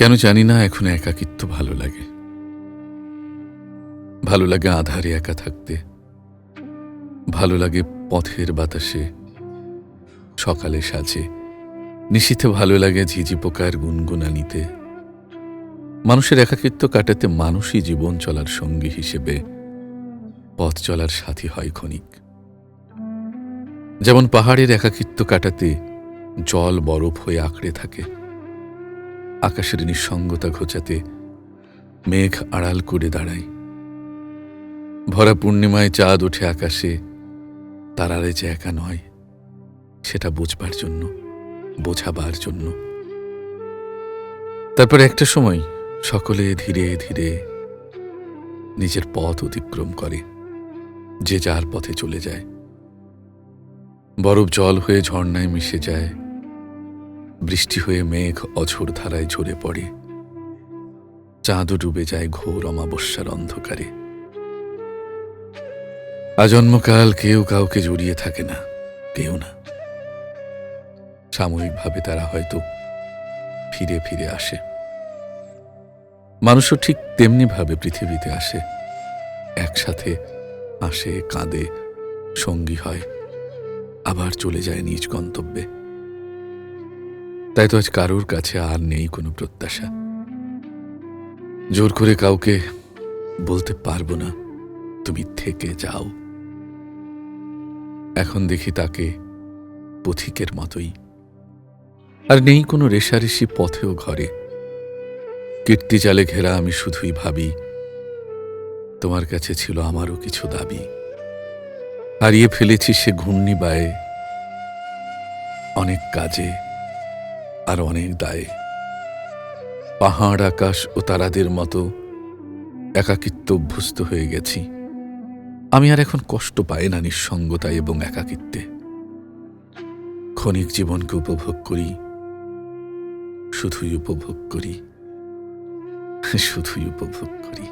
কেন জানি না, এখন একাকিত্ব ভালো লাগে। ভালো লাগে আধারে একা থাকতে। ভালো লাগে পথের বাতাসে, সকালে সাজে। নিশীথে ভালো লাগে ঝিঝি পোকার গুনগুনানিতে। মানুষের একাকিত্ব কাটাতে মানুষই জীবন চলার সঙ্গী হিসেবে পথ চলার সাথী হয় ক্ষণিক। যেমন পাহাড়ের একাকিত্ব কাটাতে জল বরফ হয়ে আঁকড়ে থাকে আকাশের নিঃসঙ্গতা ঘোচাতে মেঘ আড়াল করে দাঁড়ায়। ভরা পূর্ণিমায় চাঁদ ওঠে আকাশে তারারে যে একা নয়, সেটা বুঝবার জন্য, বোঝাবার জন্য। তারপর একটা সময় সকলে ধীরে ধীরে নিজের পথ অতিক্রম করে, যে যার পথে চলে যায়। বরফ জল হয়ে ঝর্ণায় মিশে যায় বৃষ্টি হয়ে মেঘ অঝোর ধারায় ঝরে পড়ে। চাঁদও ডুবে যায় ঘোর অমাবস্যার অন্ধকারে। আজন্মকাল কেউ কাউকে জড়িয়ে থাকে না, কেউ না। সাময়িকভাবে তারা হয়তো ফিরে ফিরে আসে। মানুষও ঠিক তেমনিভাবে পৃথিবীতে আসে। একসাথে আসে কাঁদে, সঙ্গী হয়, আবার চলে যায় নিজ গন্তব্যে। তাই তো আজ কারোর কাছে আর নেই কোনো প্রত্যাশা। জোর করে কাউকে বলতে পারব না, তুমি থেকে যাও। এখন দেখি তাকে পথিকের মতোই। আর নেই কোনো রেশারেশি পথেও ঘরে। কীর্তি জালে ঘেরা আমি শুধুই ভাবি, তোমার কাছে ছিল আমারও কিছু দাবি। হারিয়ে ফেলেছি সে ঘূর্ণি বায়ে অনেক কাজে। আর অনেক দায়ে। পাহাড়, আকাশ ও তারাদের মতো একাকিত্ব অভ্যস্ত হয়ে গেছি। আমি আর এখন কষ্ট পাই না নিঃসঙ্গতা এবং একাকিত্বে। ক্ষণিক জীবনকে উপভোগ করি, শুধুই উপভোগ করি, শুধুই উপভোগ করি।